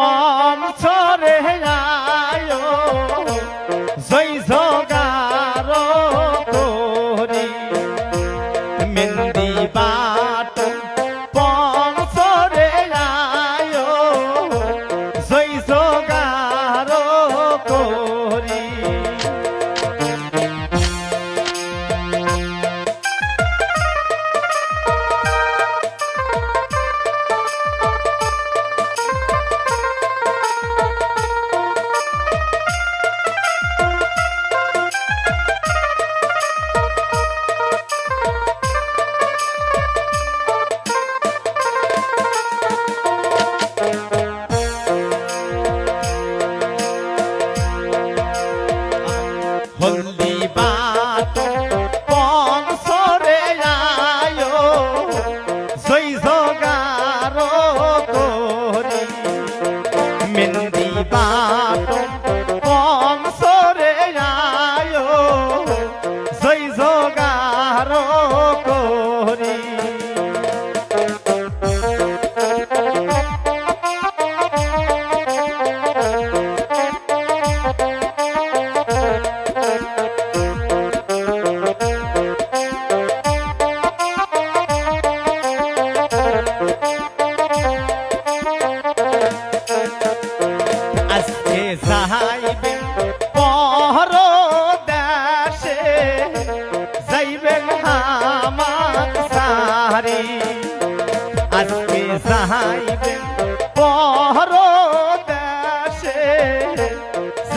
bomb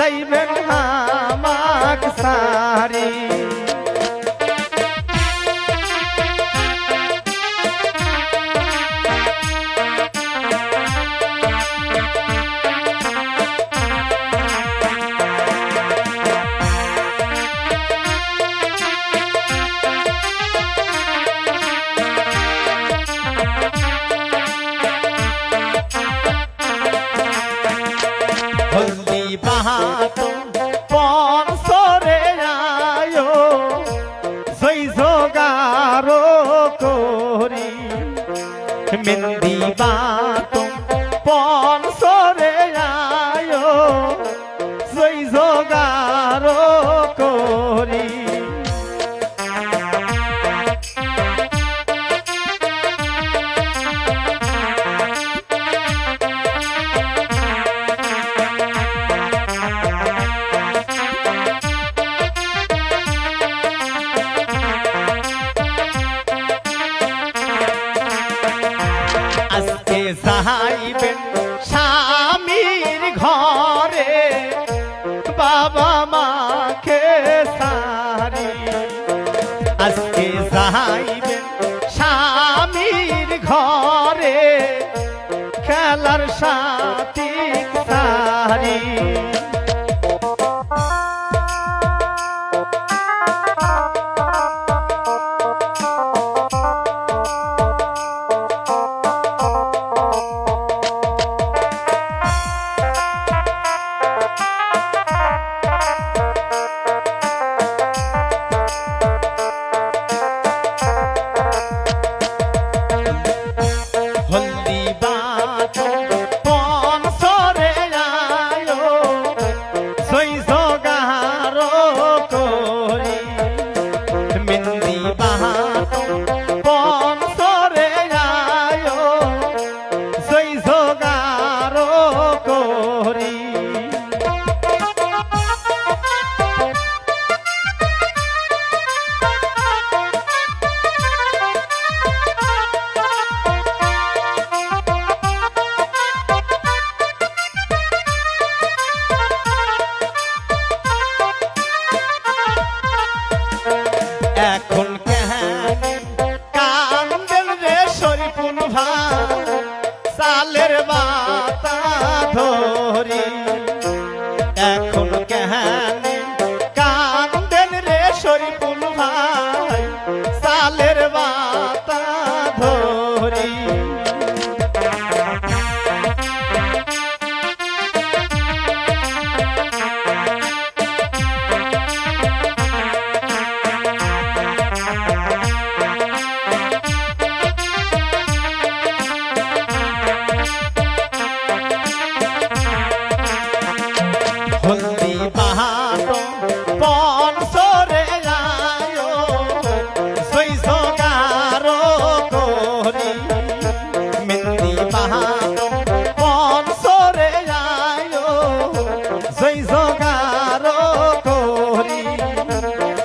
খাইবেন আমাক সারি। more. ঘরে বাবা মাকে সারি। আজকে যাইবে স্বামীর ঘরে খেলার সাথী সারি। মাথা সালের মাথা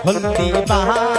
হলদি বাহার